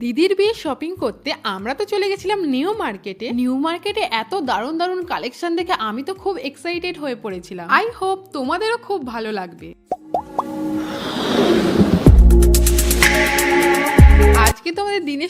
দিদির বিয়ে শপিং করতে আমরা তো চলে গেছিলাম নিউ মার্কেটে নিউ মার্কেটে এত দারুণ দারুণ কালেকশন দেখে আমি তো খুব এক্সাইটেড হয়ে পড়েছিলাম। আই হোপ তোমাদেরও খুব ভালো লাগবে।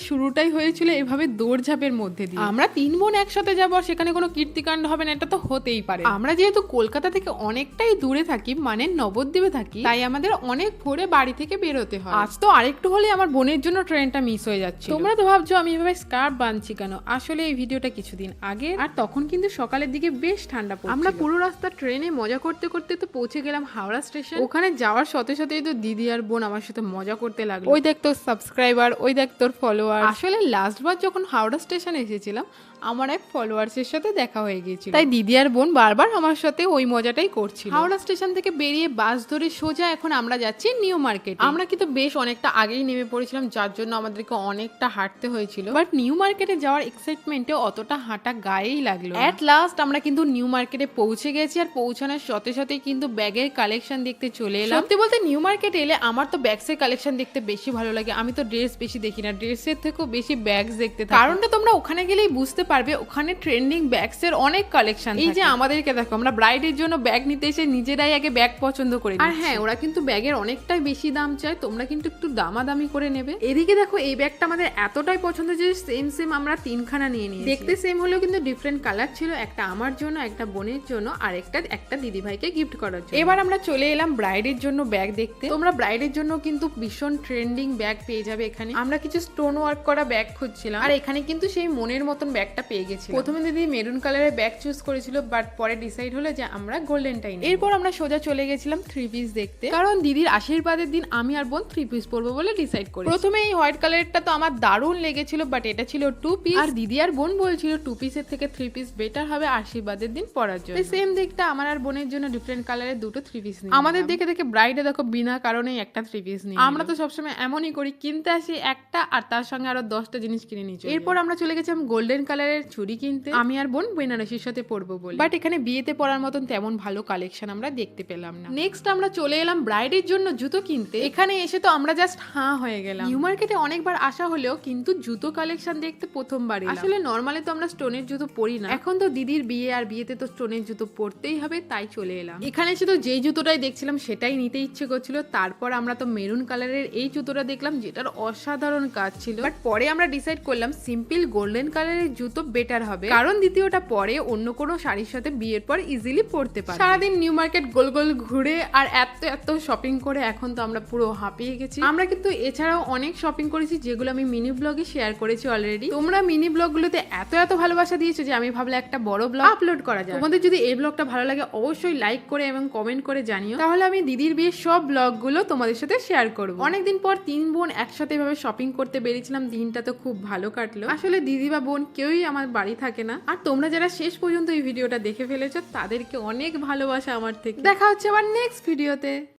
শুরুটাই হয়েছিল এভাবে দৌড়ঝাঁপের মধ্যে দিয়ে। আমরা তিন বোন একসাথে যাব আর সেখানে কোনো কীর্তিকাণ্ড হবে না এটা তো হতেই পারে। আমরা যেহেতু কলকাতা থেকে অনেকটাই দূরে থাকি মানে নবদ্বীপে থাকি তাই আমাদের অনেক ভোরে বাড়ি থেকে বেরোতে হয়। আজ তো আরেকটু হলে আমার বোনের জন্য ট্রেনটা মিস হয়ে যাচ্ছে তোমরা তো ভাবছ আমি এভাবে স্কার্ফ বাঁধছি কেন? আসলে এই ভিডিওটা কিছুদিন আগে আর তখন কিন্তু সকালের দিকে বেশ ঠান্ডা পড়ে আমরা পুরো রাস্তা ট্রেনে মজা করতে করতে তো পৌঁছে গেলাম হাওড়া স্টেশন। ওখানে যাওয়ার সাথে সাথেই তো দিদি আর বোন আমার সাথে মজা করতে লাগল। ওই দেখ তোর সাবস্ক্রাইবার ওই দেখ তোর ফলোয়ার আসলে লাস্ট বার যখন হাওড়া স্টেশন এসেছিলাম আমার এক ফলোয়ার্সের সাথে দেখা হয়ে গিয়েছিল। তাই দিদি আর বোন বারবার আমার সাথে ওই মজাটাই করছিল। হাওড়া স্টেশন থেকে বেরিয়ে বাস ধরে সোজা এখন আমরা যাচ্ছি নিউ মার্কেট আমরা কিন্তু বেশ অনেকটা আগেই নেমে পড়েছিলাম যার জন্য আমাদেরকে অনেকটা হাঁটতে হয়েছিল। বাট নিউ মার্কেটে যাওয়ার এক্সাইটমেন্টে অতটা হাঁটা গায়েই লাগল অ্যাট লাস্ট আমরা কিন্তু নিউ মার্কেটে পৌঁছে গেছি আর পৌঁছানোর সাথে সাথে কিন্তু ব্যাগের কালেকশন দেখতে চলে এলাম। সত্যি বলতে নিউ মার্কেটে এলে আমার তো ব্যাগসের কালেকশন দেখতে বেশি ভালো লাগে। আমি তো ড্রেস বেশি দেখি না। ড্রেসের থেকেও বেশি ব্যাগস দেখতে থাকি। কারণটা তোমরা ওখানে গেলেই বুঝতে পারবে ওখানে ট্রেন্ডিং ব্যাগস এর অনেক কালেকশন এই যে আমাদেরকে দেখো আমরা ব্রাইডের জন্য ব্যাগ নিতে এসে নিজেরাই আগে ব্যাগ পছন্দ করে আর হ্যাঁ ওরা কিন্তু ব্যাগের অনেকটাই বেশি দাম চায় তোমরা কিন্তু একটু দামাদামি করে নেবে। এদিকে দেখো এই ব্যাগটা আমাদের এতটাই পছন্দ যে সেম সেম আমরা তিনখানা নিয়ে নিই দেখতে সেম হলেও কিন্তু ডিফারেন্ট কালার ছিল একটা আমার জন্য একটা বোনের জন্য আর একটা একটা দিদি ভাইকে গিফট করার জন্য। এবার আমরা চলে এলাম ব্রাইডের জন্য ব্যাগ দেখতে। তোমরা ব্রাইডের জন্য কিন্তু ভীষণ ট্রেন্ডিং ব্যাগ পেয়ে যাবে এখানে। আমরা কিছু স্টোন ওয়ার্ক করা ব্যাগ খুঁজছিলাম। আর এখানে কিন্তু সেই মনের মতন ব্যাগটা পেয়ে গেছি প্রথমে দিদি মেরুন কালারের ব্যাগ চুজ করেছিল বাট পরে ডিসাইড হলো যে আমরা গোল্ডেন নিই এরপর আমরা সোজা চলে গেছিলাম থ্রি পিস দেখতে। কারণ দিদির আশীর্বাদের দিন আমি আর বোন থ্রি পিস পরবো বলে ডিসাইড করি প্রথমে এই হোয়াইট কালারটা তো আমার দারুণ লেগেছিল বাট এটা ছিল টু পিস আর দিদি আর বোন বলছিল টু পিসের থেকে থ্রি পিস বেটার হবে আশীর্বাদের দিন পরার জন্য। সেম দিকটা আমার আর বোনের জন্য ডিফারেন্ট কালারের দুটো থ্রি পিস নিই আমাদের দেখে দেখে ব্রাইডে দেখো বিনা কারণেই একটা থ্রি পিস নিই আমরা তো সবসময় এমনই করি কিনতে আসি একটা আর তার সঙ্গে আরও দশটা জিনিস কিনে নিচ্ছি এরপর আমরা চলে গেছিলাম গোল্ডেন কালারের চুড়ি কিনতে। আমি আর বোন বেনারসির সাথে পরবো বলে। বাট এখানে বিয়েতে পরার মতন তেমন ভালো কালেকশন আমরা দেখতে পেলাম না। নেক্সট আমরা চলে এলাম ব্রাইডের জন্য জুতো কিনতে। এখানে এসে তো আমরা জাস্ট হাঁ হয়ে গেলাম। নিউ মার্কেটে অনেকবার আসা হলেও কিন্তু জুতো কালেকশন দেখতে প্রথমবার আসলে নর্মালি তো আমরা স্টোনের জুতো পরি না। এখন তো দিদির বিয়ে আর বিয়েতে তো স্টোনের জুতো পরতেই হবে তাই চলে এলাম। এখানে এসে তো যেই জুতোটাই দেখছিলাম সেটাই নিতে ইচ্ছে করছিল। তারপর আমরা তো মেরুন কালারের এই জুতোটা দেখলাম যেটার অসাধারণ কাজ ছিল। বাট পরে আমরা ডিসাইড করলাম সিম্পল গোল্ডেন কালারের জুতো বেটার হবে। কারণ দ্বিতীয়টা পরে অন্য কোনো শাড়ির সাথে বিয়ের পর ইজিলি পরতে পারি সারাদিন নিউ মার্কেট গোল গোল ঘুরে আর এত এত শপিং করে এখন তো আমরা পুরো হাঁপিয়ে গেছি। আমরা কিন্তু এছাড়াও অনেক শপিং করেছি যেগুলো আমি মিনি ব্লগে শেয়ার করেছি অলরেডি তোমরা মিনি ব্লগগুলোতে এত এত ভালোবাসা দিয়েছ যে আমি ভাবলে একটা বড় ব্লগ আপলোড করা যায় তোমাদের যদি এই ব্লগটা ভালো লাগে অবশ্যই লাইক করে এবং কমেন্ট করে জানিও। তাহলে আমি দিদির বিয়ের সব ব্লগগুলো তোমাদের সাথে শেয়ার করব। অনেকদিন পর তিন বোন একসাথে এভাবে শপিং করতে বেরিয়েছিলাম দিনটা তো খুব ভালো কাটলো। আসলে দিদি বা বোন কেউই আমার বাড়ি থাকে না। আর তোমরা যারা শেষ পর্যন্ত এই ভিডিওটা দেখে ফেলেছো, তাদেরকে অনেক ভালোবাসা আমার থেকে। দেখা হচ্ছে আবার নেক্সট ভিডিওতে